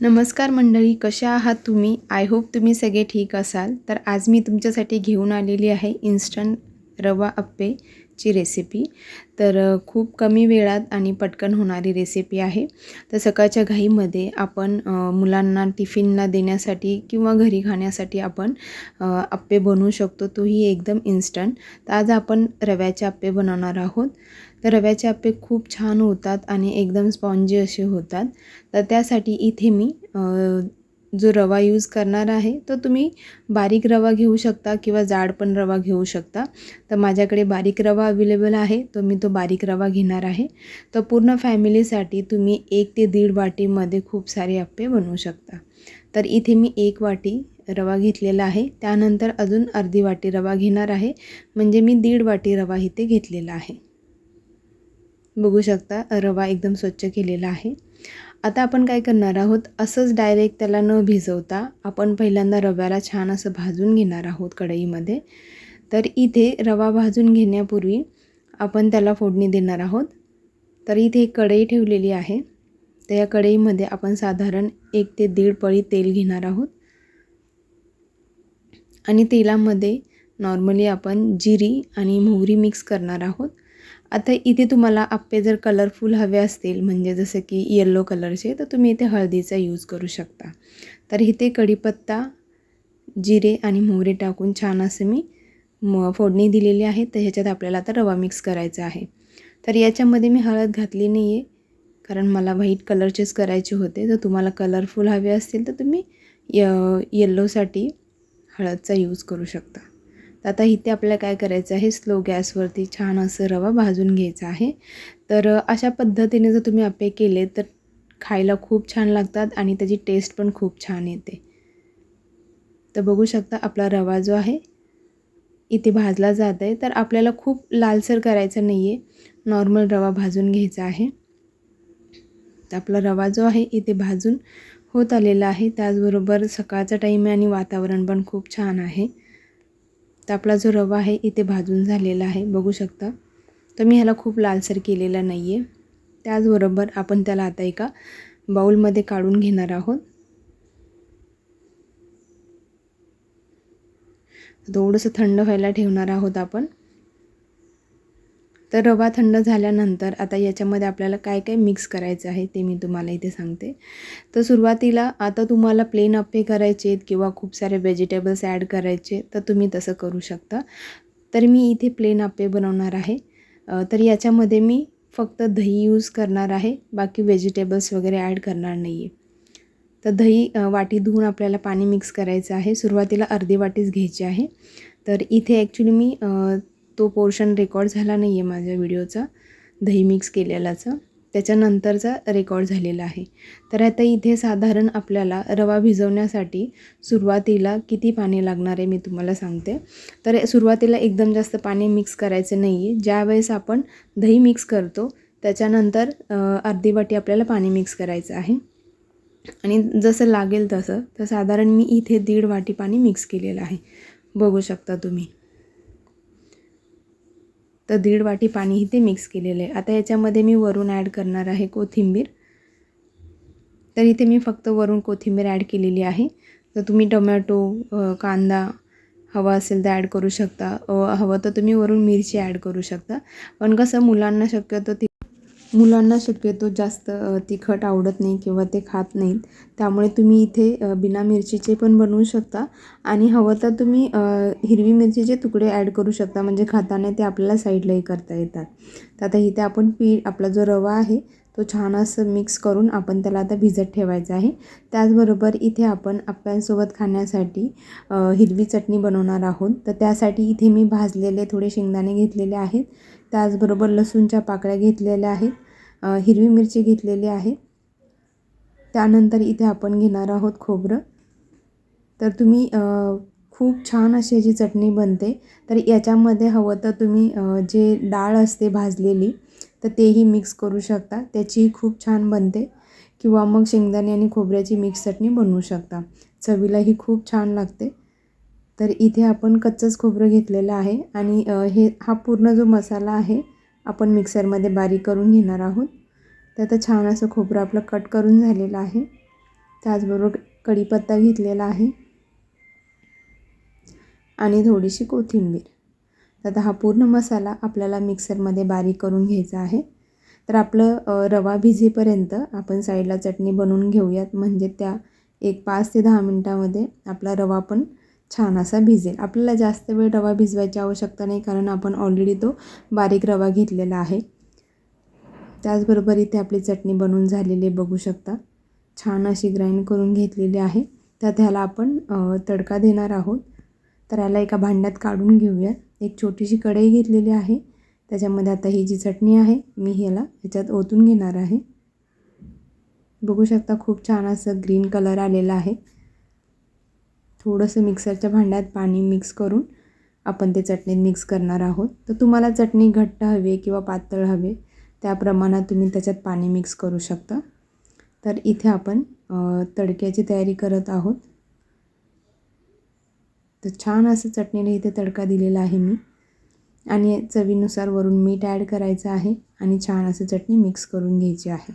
नमस्कार मंडळी कशा आहात तुम्ही? आय होप तुम्ही सगळे ठीक असाल. तर आज मी तुमच्यासाठी घेऊन आलेली आहे इन्स्टंट रवा अप्पे. ची रेसिपी तर खूप कमी वेळात आणि पटकन होणारी रेसिपी आहे. तर सकाळच्या घाईमध्ये आपण मुलांना टिफिनला देण्यासाठी किंवा घरी खाण्यासाठी आपण अप्पे बनवू शकतो. तोही एकदम इन्स्टंट तर आज आपण रव्याचे अप्पे बनवणार आहोत. तर रव्याचे अप्पे खूप छान होतात आणि एकदम स्पॉन्जी असे होतात. तर त्यासाठी इथे मी जो रवा यूज करणार आहे तो तुम्ही बारीक रवा घेऊ शकता किंवा जाड पण रवा घेऊ शकता. तर माझ्याकडे बारीक रवा अवेलेबल आहे तो मी तो बारीक रवा घेणार आहे. तर पूर्ण फॅमिलीसाठी तुम्ही एक ते दीड वाटीमध्ये खूप सारे अप्पे बनवू शकता. तर इथे मी एक वाटी रवा घेतलेला आहे त्यानंतर अजून अर्धी वाटी रवा घेणार आहे म्हणजे मी दीड वाटी रवा इथे घेतलेला आहे. बघू शकता रवा एकदम स्वच्छ केलेला आहे. आता आपण काय करणार आहोत? असंच डायरेक्ट त्याला न भिजवता आपण पहिल्यांदा रव्याला छान असं भाजून घेणार आहोत कढईमध्ये. तर इथे रवा भाजून घेण्यापूर्वी आपण त्याला फोडणी देणार आहोत. तर इथे एक कढई ठेवलेली आहे. तर या कढईमध्ये आपण साधारण एक ते दीड पळी तेल घेणार आहोत. आणि तेलामध्ये नॉर्मली आपण जिरी आणि मोहरी मिक्स करणार आहोत. आता इथे तुम्हाला आप्पे जर कलरफुल हवे असतील म्हणजे जसं की येल्लो कलरचे तर तुम्ही इथे हळदीचा यूज करू शकता. तर इथे कढीपत्ता जिरे आणि मोहरी टाकून छान असं मी म फोडणी दिलेली आहे. तर ह्याच्यात आपल्याला आता रवा मिक्स करायचा आहे. तर याच्यामध्ये मी हळद घातली नाही आहे कारण मला व्हाईट कलरचेच करायचे होते. जर तुम्हाला कलरफुल हवे असतील तर तुम्ही य येल्लोसाठी हळदचा यूज करू शकता. तर आता इथे आपल्याला काय करायचं आहे? स्लो गॅसवरती छान असं रवा भाजून घ्यायचा आहे. तर अशा पद्धतीने जर तुम्ही अपे केले तर खायला खूप छान लागतात आणि त्याची टेस्ट पण खूप छान येते. तर बघू शकता आपला रवा जो आहे इथे भाजला जात आहे. तर आपल्याला खूप लालसर करायचं नाही आहे नॉर्मल रवा भाजून घ्यायचा आहे. तर आपला रवा जो आहे इथे भाजून होत आलेला आहे. त्याचबरोबर सकाळचा टाईम आहे आणि वातावरण पण खूप छान आहे. तर आपला जो रवा आहे इथे भाजून झालेला आहे बघू शकता. तर मी ह्याला खूप लालसर केलेला नाही आहे त्याचबरोबर आपण त्याला आता एका बाऊलमध्ये काढून घेणार आहोत. थोडंसं थंड व्हायला ठेवणार आहोत आपण. तर रवा थंड झाल्यानंतर आता याच्यामध्ये आपल्याला काय काय मिक्स करायचं आहे ते मी तुम्हाला इथे सांगते. तर सुरुवातीला आता तुम्हाला प्लेन अप्पे करायचे आहेत किंवा खूप सारे व्हेजिटेबल्स ॲड करायचे तर तुम्ही तसं करू शकता. तर मी इथे प्लेन अप्पे बनवणार आहे. तर याच्यामध्ये मी फक्त दही यूज करणार आहे बाकी व्हेजिटेबल्स वगैरे ॲड करणार नाही आहे तर दही वाटी धुवून आपल्याला पाणी मिक्स करायचं आहे. सुरुवातीला अर्धी वाटीच घ्यायची आहे. तर इथे ॲक्च्युली मी तो पोर्शन रेकॉर्ड झाला नाही आहे माझ्या व्हिडिओचा दही मिक्स केलेलाचा. त्याच्यानंतरचा रेकॉर्ड झालेला आहे. तर आता इथे साधारण आपल्याला रवा भिजवण्यासाठी सुरुवातीला किती पाणी लागणार आहे मी तुम्हाला सांगते. तर सुरुवातीला एकदम जास्त पाणी मिक्स करायचं नाही आहे ज्यावेळेस आपण दही मिक्स करतो त्याच्यानंतर अर्धी वाटी आपल्याला पाणी मिक्स करायचं आहे. आणि जसं लागेल तसं तर साधारण मी इथे दीड वाटी पाणी मिक्स केलेलं आहे. बघू शकता तुम्ही. तर दीड वाटी पाणी इथे मिक्स केलेलं आहे. आता याच्यामध्ये मी वरून ॲड करणार आहे कोथिंबीर. तर इथे मी फक्त वरून कोथिंबीर ॲड केलेली आहे. तर तुम्ही टोमॅटो कांदा हवा असेल तर ॲड करू शकता. हवं तर तुम्ही वरून मिरची ॲड करू शकता. पण कसं मुलांना शक्यतो ती मुलांना शक्यतो जास्त तिखट आवडत नाही किंवा ते खात नाहीत. त्यामुळे तुम्ही इथे बिना मिरचीचे पण बनवू शकता. आणि हवं तर तुम्ही हिरवी मिरचीचे तुकडे ॲड करू शकता. म्हणजे खाताना ते आपल्याला साईडलाही करता येतात. तर आता इथे आपण पीठ आपला जो रवा आहे तो छान असं मिक्स करून आपण त्याला आता भिजत ठेवायचा आहे. त्याचबरोबर इथे आपण आप्यांसोबत खाण्यासाठी हिरवी चटणी बनवणार आहोत. तर त्यासाठी इथे मी भाजलेले थोडे शेंगदाणे घेतलेले आहेत. त्याचबरोबर लसूणच्या पाकळ्या घेतलेल्या आहेत. हिरवी मिरची घेतलेली आहे. त्यानंतर इथे आपण घेणार आहोत खोबरं. तर तुम्ही खूप छान अशी याची चटणी बनते. तर याच्यामध्ये हवं तर तुम्ही जे डाळ असते भाजलेली तर तेही मिक्स करू शकता. त्याचीही खूप छान बनते. किंवा मग शेंगदाणे आणि खोबऱ्याची मिक्स चटणी बनवू शकता. चवीलाही खूप छान लागते. तर इथे आपण कच्चंच खोबरं घेतलेलं आहे आणि हे हा पूर्ण जो मसाला आहे आपण मिक्सरमध्ये बारीक करून घेणार आहोत. तर आता छान असं खोबरं आपलं कट करून झालेलं आहे. त्याचबरोबर कढीपत्ता घेतलेला आहे. आणि थोडीशी कोथिंबीर. तर आता हा पूर्ण मसाला आपल्याला मिक्सरमध्ये बारीक करून घ्यायचा आहे. तर आपलं रवा भिजेपर्यंत आपण साईडला चटणी बनवून घेऊयात. म्हणजे त्या एक पाच ते दहा मिनटामध्ये आपला रवा पण छान असा भिजेल. आपल्याला जास्त वेळ रवा भिजवायची आवश्यकता नाही कारण आपण ऑलरेडी तो बारीक रवा घेतलेला आहे. त्याचबरोबर इथे आपली चटणी बनवून झालेली आहे, बघू शकता. छान अशी ग्राइंड करून घेतलेली आहे. तर ह्याला आपण तडका देणार आहोत. तर याला एका भांड्यात काढून घेऊयात एक छोटीशी कढई घेतलेली आहे. त्याच्यामध्ये आता ही जी चटणी आहे मी ह्याला ह्याच्यात ओतून घेणार आहे. बघू शकता खूप छान असं ग्रीन कलर आलेला आहे. थोडंसं मिक्सरच्या भांड्यात पाणी मिक्स करून आपण ते चटणीत मिक्स करणार आहोत. तर तुम्हाला चटणी घट्ट हवी किंवा पातळ हवे त्या प्रमाणात तुम्ही त्याच्यात पाणी मिक्स करू शकता. तर इथे आपण तडक्याची तयारी करत आहोत. तर छान असं चटणीला इथे तडका दिलेला आहे मी. आणि चवीनुसार वरून मीठ ॲड करायचं आहे आणि छान असं चटणी मिक्स करून घ्यायची आहे.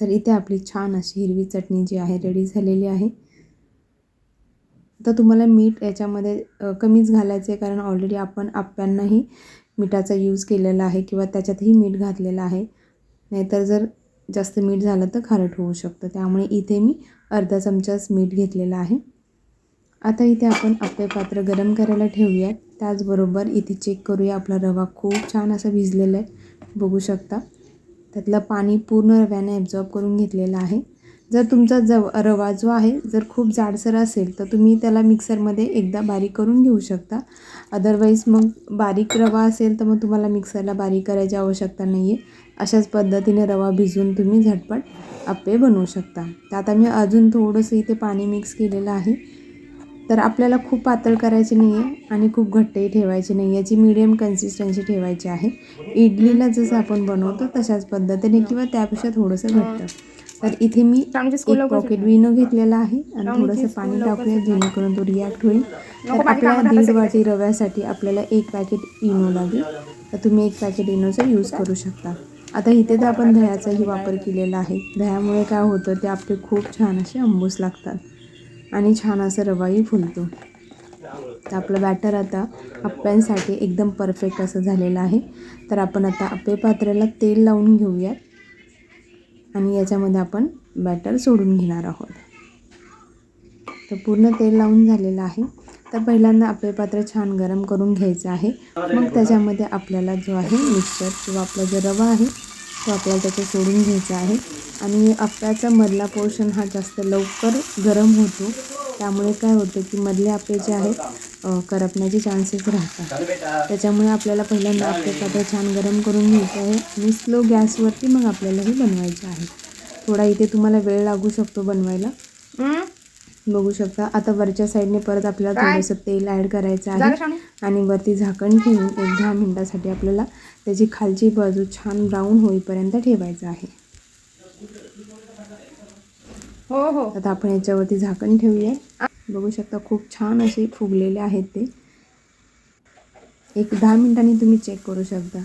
तर इथे आपली छान अशी हिरवी चटणी जी आहे रेडी झालेली आहे. तर तुम्हाला मीठ याच्यामध्ये कमीच घालायचं आहे कारण ऑलरेडी आपण आप्यांनाही मिठाचा यूज केलेला आहे किंवा त्याच्यातही मीठ घातलेलं आहे. नाहीतर जर जास्त मीठ झालं तर खारट होऊ शकतं. त्यामुळे इथे मी अर्धा चमचाच मीठ घेतलेलं आहे. आता इथे आपण आपले पात्र गरम करायला ठेवूया त्याचबरोबर इथे चेक करूया आपला रवा खूप छान असा भिजलेला आहे. बघू शकता. त्यातलं पाणी पूर्ण रव्याने ॲब्झॉर्ब करून घेतलेलं आहे. जर तुमचा जव रवा जो आहे जर खूप जाडसर असेल तर तुम्ही त्याला मिक्सरमध्ये एकदा बारीक करून घेऊ शकता. अदरवाईज मग बारीक रवा असेल तर मग तुम्हाला मिक्सरला बारीक करायची आवश्यकता नाही आहे अशाच पद्धतीने रवा भिजवून तुम्ही झटपट आप्पे बनवू शकता. तर आता मी अजून थोडंसं इथे पाणी मिक्स केलेलं आहे. तर आपल्याला खूप पातळ करायची नाही आहे आणि खूप घट्टही ठेवायची नाही याची मीडियम कन्सिस्टन्सी ठेवायची आहे. इडलीला जसं आपण बनवतो तशाच पद्धतीने किंवा त्यापेक्षा थोडंसं घट्ट. तर इथे मी एक पॉकेट विनो घेतलेला आहे आणि थोडंसं पाणी टाकूया जेणेकरून तो रिॲक्ट होईल. तर आपल्या दीड. वाटी रव्यासाठी आपल्याला एक पॅकेट इनो लागेल. तर तुम्ही एक पॅकेट इनोचा यूज करू शकता. आता इथे तर आपण दह्याचाही वापर केलेला आहे. दह्यामुळे काय होतं ते आपले खूप छान असे आंबूस लागतात. आणि छान असं रवाही फुलतो. तर आपलं बॅटर आता आप्प्यांसाठी एकदम परफेक्ट असं झालेलं आहे. तर आपण आता आप्पे पात्राला तेल लावून घेऊयात. आणि याच्यामध्ये आपण बॅटर सोडून घेणार आहोत. तर पूर्ण तेल लावून झालेलं आहे. तर पहिल्यांदा आपले पात्र छान गरम करून घ्यायचं आहे. मग त्याच्यामध्ये आपल्याला जो आहे मिक्सर किंवा आपला जो रवा आहे तो आपल्याला त्याच्यात सोडून घ्यायचा आहे. आणि आप्याचा मधला पोर्शन हा जास्त लवकर गरम होतो त्यामुळे काय होतं की मधले आपले जे आहेत करपण्याचे चान्सेस राहतात त्याच्यामुळे आपल्याला पहिल्यांदा आपले पात्र छान गरम करून घ्यायचं आहे आणि स्लो गॅसवरती मग आपल्याला हे बनवायचं आहे थोडा इथे तुम्हाला वेळ लागू शकतो बनवायला? बघू शकता आता वरच्या साईडने परत आपल्याला? थोडंसं तेल ॲड करायचं आहे? आणि वरती झाकण ठेवून एक दहा मिनटासाठी आपल्याला त्याची खालची बाजू छान ब्राऊन होईपर्यंत ठेवायचं आहे हो हो. आता आपण याच्यावरती झाकण ठेवूया. बघू शकता खूप छान असे फुगलेले आहेत ते. एक दहा मिनिटांनी तुम्ही चेक करू शकता.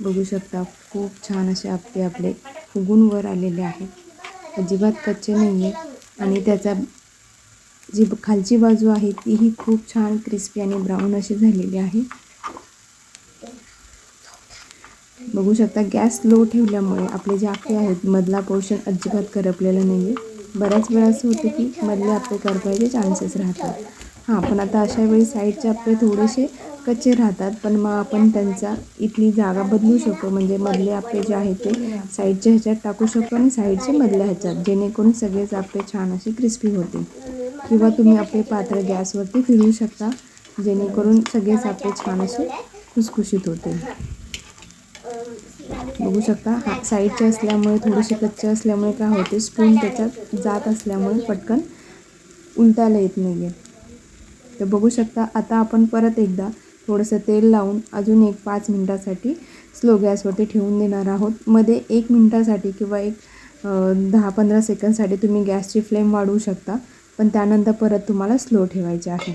बघू शकता खूप छान असे आपले आपले फुगून वर आलेले आहेत. अजिबात कच्चे नाही आहे आणि त्याचा जी खालची बाजू आहे तीही खूप छान क्रिस्पी आणि ब्राऊन अशी झालेली आहे. बघू शकता गॅस लो ठेवल्यामुळे आपले जे आपले आहेत मधला पोर्शन अजिबात करपलेला नाही आहे बऱ्याच वेळा असं होतं की मधले आपले करपायचे चान्सेस राहतात. हां पण आता अशा वेळी साईडचे आपले थोडेसे कच्चे राहतात पण मग आपण त्यांचा इथली जागा बदलू शकतो. म्हणजे मधले आपले जे आहेत ते साईडच्या ह्याच्यात टाकू शकतो आणि साईडचे मधल्या ह्याच्यात जेणेकरून सगळेच आपले छान असे क्रिस्पी होतील. किंवा तुम्ही आपले पात्र गॅसवरती फिरवू शकता जेणेकरून सगळेच आपले छान असे खुसखुशीत होतील. बघू शकता. हा साईडचे असल्यामुळे थोडेसे कच्चे असल्यामुळे काय होते स्पून त्याच्यात जात असल्यामुळे पटकन उलटायला येत नाही आहे तर बघू शकता आता आपण परत एकदा थोडंसं तेल लावून अजून एक पाच मिनटासाठी स्लो गॅसवरती ठेवून देणार आहोत. मध्ये एक मिनटासाठी किंवा एक दहा पंधरा सेकंदसाठी तुम्ही गॅसची फ्लेम वाढवू शकता पण त्यानंतर परत तुम्हाला स्लो ठेवायचे आहे.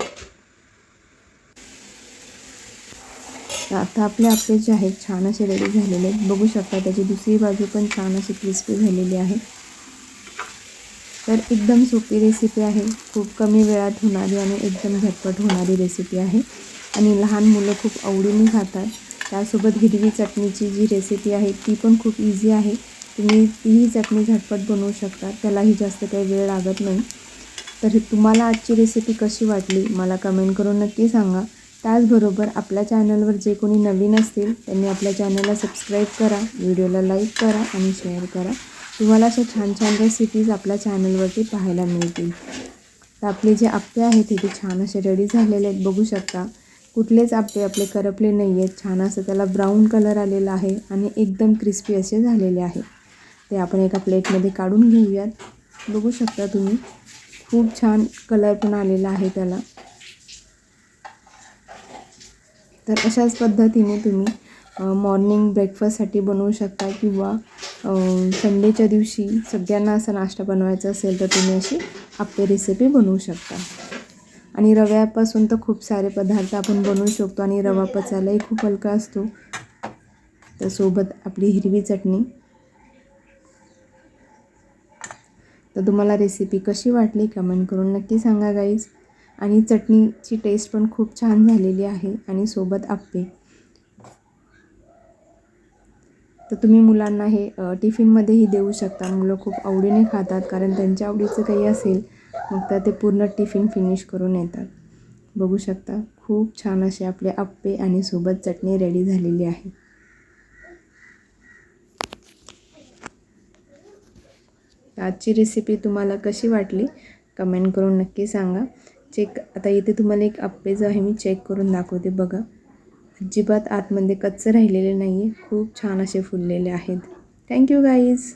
तर आता आपले आपले जे आहेत छान असे रेडी झालेले आहेत. बघू शकता त्याची दुसरी बाजू पण छान अशी क्रिस्पी झालेली आहे. तर एकदम सोपी रेसिपी आहे. खूप कमी वेळात होणारी आणि एकदम झटपट होणारी रेसिपी आहे. आणि लहान मुलं खूप आवडीने खातात. त्यासोबत हिरवी चटणीची जी रेसिपी आहे ती पण खूप इझी आहे. तुम्ही तीही चटणी झटपट बनवू शकता. त्यालाही जास्त काही वेळ लागत नाही. तर तुम्हाला आजची रेसिपी कशी वाटली मला कमेंट करून नक्की सांगा. त्याचबरोबर आपल्या चॅनलवर जे कोणी नवीन असतील त्यांनी आपल्या चॅनलला सबस्क्राईब करा व्हिडिओला लाईक करा आणि शेअर करा. तुम्हाला अशा छान छान रेसिपीज आपल्या चॅनलवरती पाहायला मिळतील. तर आपले जे आप्पे आहेत ते छान असे रेडी झालेले आहेत. बघू शकता कुठलेच आप्पे आपले करपले नाही आहेत. छान असं त्याला ब्राऊन कलर आलेला आहे आणि एकदम क्रिस्पी असे झालेले आहे. ते आपण एका प्लेटमध्ये काढून घेऊयात. बघू शकता तुम्ही खूप छान कलर पण आलेला आहे त्याला. तर अशाच पद्धतीने तुम्ही मॉर्निंग ब्रेकफास्टसाठी बनवू शकता किंवा संडेच्या दिवशी सगळ्यांना असा नाश्ता बनवायचा असेल तर तुम्ही अशी आपली रेसिपी बनवू शकता. आणि रव्यापासून तर खूप सारे पदार्थ आपण बनवू शकतो आणि रवा पचायलाही खूप हलका असतो. तर सोबत आपली हिरवी चटणी. तर तुम्हाला रेसिपी कशी वाटली कमेंट करून नक्की सांगा गाईज आणि चटणीची टेस्ट पण खूप छान झालेली आहे आणि सोबत आप्पे. तर तुम्ही मुलांना हे टिफिनमध्येही देऊ शकता. मुलं खूप आवडीने खातात कारण त्यांच्या आवडीचं काही असेल मग तर ते पूर्ण टिफिन फिनिश करून येतात. बघू शकता खूप छान असे आपले आप्पे आणि सोबत चटणी रेडी झालेली आहे. आजची रेसिपी तुम्हाला कशी वाटली? कमेंट करून नक्की सांगा. चेक आता इथे तुम्हाला एक आप्पे जो आहे मी चेक करून दाखवते बघा. अजिबात आतमध्ये कच्चं राहिलेले नाही आहे खूप छान असे फुललेले आहेत. Thank you guys